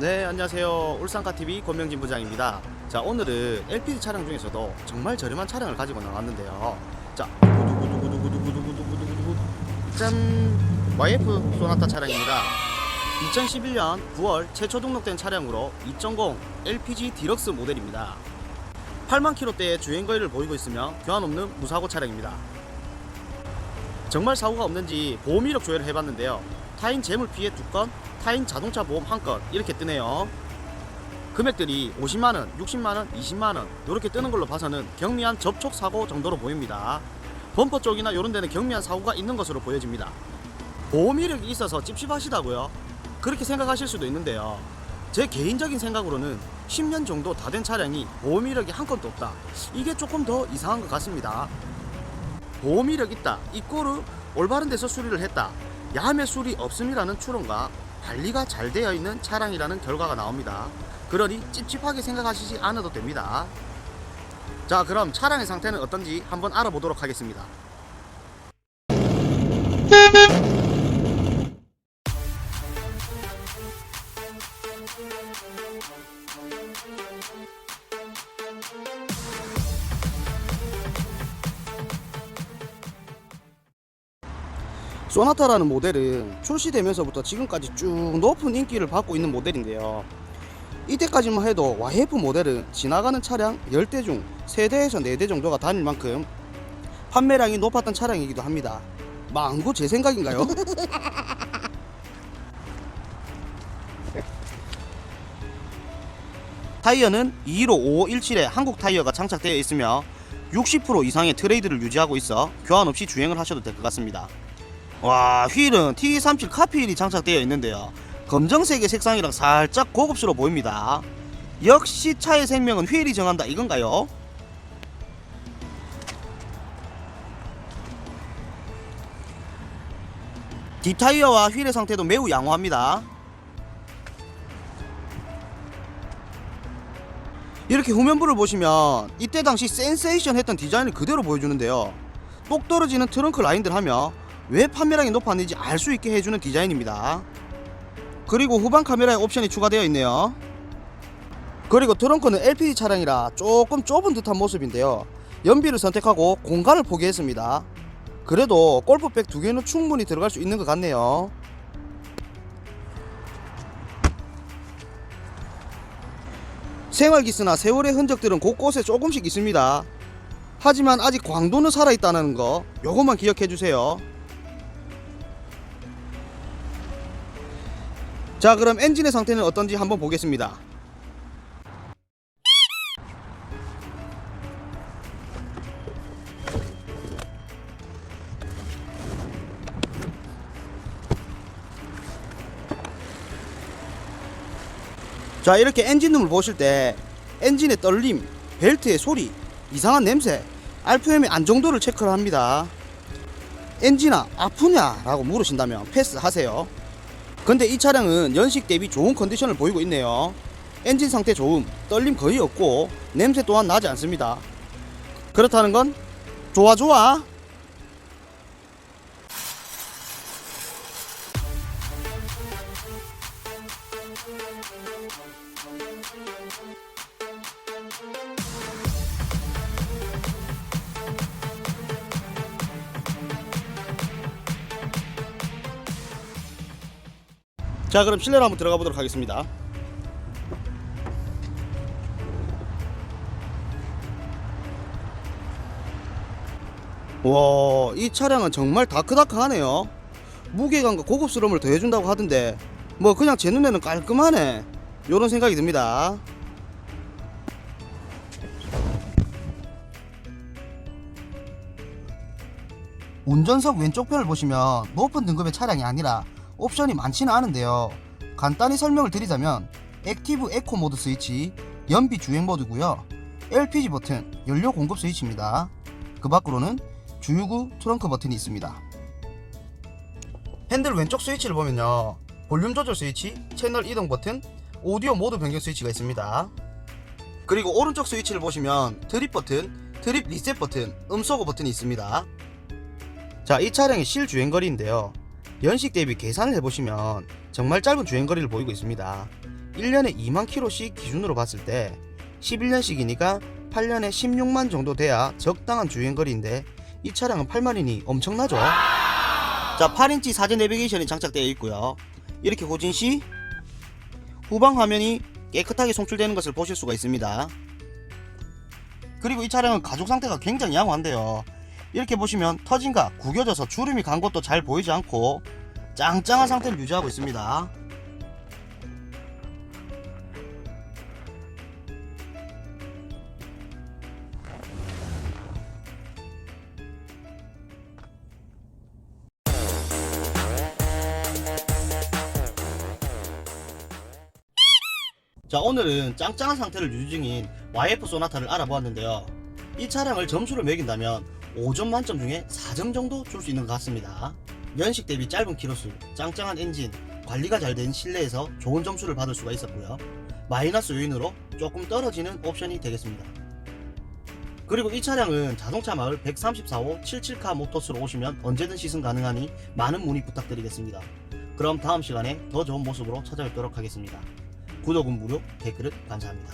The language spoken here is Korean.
네, 안녕하세요. 울산카TV 권명진 부장입니다. 자, 오늘은 LPG 차량 중에서도 정말 저렴한 차량을 가지고 나왔는데요. 자, 짠! YF 소나타 차량입니다. 2011년 9월 최초 등록된 차량으로 2.0 LPG 디럭스 모델입니다. 8만 킬로대의 주행 거리를 보이고 있으며 교환 없는 무사고 차량입니다. 정말 사고가 없는지 보험 이력 조회를 해봤는데요. 타인 재물 피해 2건, 타인 자동차 보험 1건 이렇게 뜨네요. 금액들이 50만원, 60만원, 20만원 이렇게 뜨는 걸로 봐서는 경미한 접촉 사고 정도로 보입니다. 범퍼 쪽이나 이런 데는 경미한 사고가 있는 것으로 보여집니다. 보험 이력이 있어서 찝찝하시다고요? 그렇게 생각하실 수도 있는데요. 제 개인적인 생각으로는 10년 정도 다 된 차량이 보험 이력이 한 건도 없다. 이게 조금 더 이상한 것 같습니다. 보험 이력 있다. 이꼬르 올바른 데서 수리를 했다. 야매 수리 없음이라는 추론과 관리가 잘 되어 있는 차량이라는 결과가 나옵니다. 그러니 찝찝하게 생각하시지 않아도 됩니다. 자, 그럼 차량의 상태는 어떤지 한번 알아보도록 하겠습니다. 소나타라는 모델은 출시되면서부터 지금까지 쭉 높은 인기를 받고 있는 모델인데요. 이때까지만 해도 YF 모델은 지나가는 차량 10대 중 3대에서 4대 정도가 다닐 만큼 판매량이 높았던 차량이기도 합니다. 망고 제 생각인가요? 타이어는 215-5517의 한국 타이어가 장착되어 있으며 60% 이상의 트레이드를 유지하고 있어 교환 없이 주행을 하셔도 될 것 같습니다. 와 휠은 T37 카피휠이 장착되어 있는데요. 검정색의 색상이랑 살짝 고급스러워 보입니다. 역시 차의 생명은 휠이 정한다 이건가요? 뒷타이어와 휠의 상태도 매우 양호합니다. 이렇게 후면부를 보시면 이때 당시 센세이션 했던 디자인을 그대로 보여주는데요. 똑 떨어지는 트렁크 라인들 하며 왜 판매량이 높았는지 알 수 있게 해주는 디자인입니다. 그리고 후방 카메라에 옵션이 추가되어 있네요. 그리고 트렁크는 LPG 차량이라 조금 좁은 듯한 모습인데요. 연비를 선택하고 공간을 포기했습니다. 그래도 골프백 두 개는 충분히 들어갈 수 있는 것 같네요. 생활기스나 세월의 흔적들은 곳곳에 조금씩 있습니다. 하지만 아직 광도는 살아있다는 거 요것만 기억해 주세요. 자 그럼 엔진의 상태는 어떤지 한번 보겠습니다 자 이렇게 엔진룸을 보실 때 엔진의 떨림, 벨트의 소리, 이상한 냄새, RPM의 안정도를 체크를 합니다 엔진아 아프냐? 라고 물으신다면 패스하세요 근데 이 차량은 연식 대비 좋은 컨디션을 보이고 있네요. 엔진 상태 좋음, 떨림 거의 없고 냄새 또한 나지 않습니다. 그렇다는 건 좋아 좋아. 자 그럼 실내로 한번 들어가 보도록 하겠습니다. 와, 이 차량은 정말 다크다크하네요. 무게감과 고급스러움을 더해준다고 하던데, 뭐 그냥 제 눈에는 깔끔하네. 요런 생각이 듭니다. 운전석 왼쪽 편을 보시면 높은 등급의 차량이 아니라 옵션이 많지는 않은데요. 간단히 설명을 드리자면 액티브 에코 모드 스위치, 연비 주행 모드고요. LPG 버튼, 연료 공급 스위치입니다. 그 밖으로는 주유구 트렁크 버튼이 있습니다. 핸들 왼쪽 스위치를 보면요. 볼륨 조절 스위치, 채널 이동 버튼, 오디오 모드 변경 스위치가 있습니다. 그리고 오른쪽 스위치를 보시면 드립 버튼, 드립 리셋 버튼, 음소거 버튼이 있습니다. 자, 이 차량의 실 주행거리인데요. 연식 대비 계산을 해보시면 정말 짧은 주행거리를 보이고 있습니다. 1년에 2만 킬로씩 기준으로 봤을 때 11년씩이니까 8년에 16만 정도 돼야 적당한 주행거리인데 이 차량은 8만이니 엄청나죠? 자 8인치 사진 내비게이션이 장착되어 있고요 이렇게 고진 시 후방 화면이 깨끗하게 송출되는 것을 보실 수가 있습니다 그리고 이 차량은 가죽 상태가 굉장히 양호한데요 이렇게 보시면 터진가 구겨져서 주름이 간 것도 잘 보이지 않고 짱짱한 상태를 유지하고 있습니다. 자 오늘은 짱짱한 상태를 유지 중인 YF 소나타를 알아보았는데요. 이 차량을 점수를 매긴다면 5점 만점 중에 4점 정도 줄 수 있는 것 같습니다. 연식 대비 짧은 키로수, 짱짱한 엔진, 관리가 잘 된 실내에서 좋은 점수를 받을 수가 있었고요. 마이너스 요인으로 조금 떨어지는 옵션이 되겠습니다. 그리고 이 차량은 자동차 마을 134호 77카 모터스로 오시면 언제든 시승 가능하니 많은 문의 부탁드리겠습니다. 그럼 다음 시간에 더 좋은 모습으로 찾아뵙도록 하겠습니다. 구독은 무료, 댓글은 감사합니다.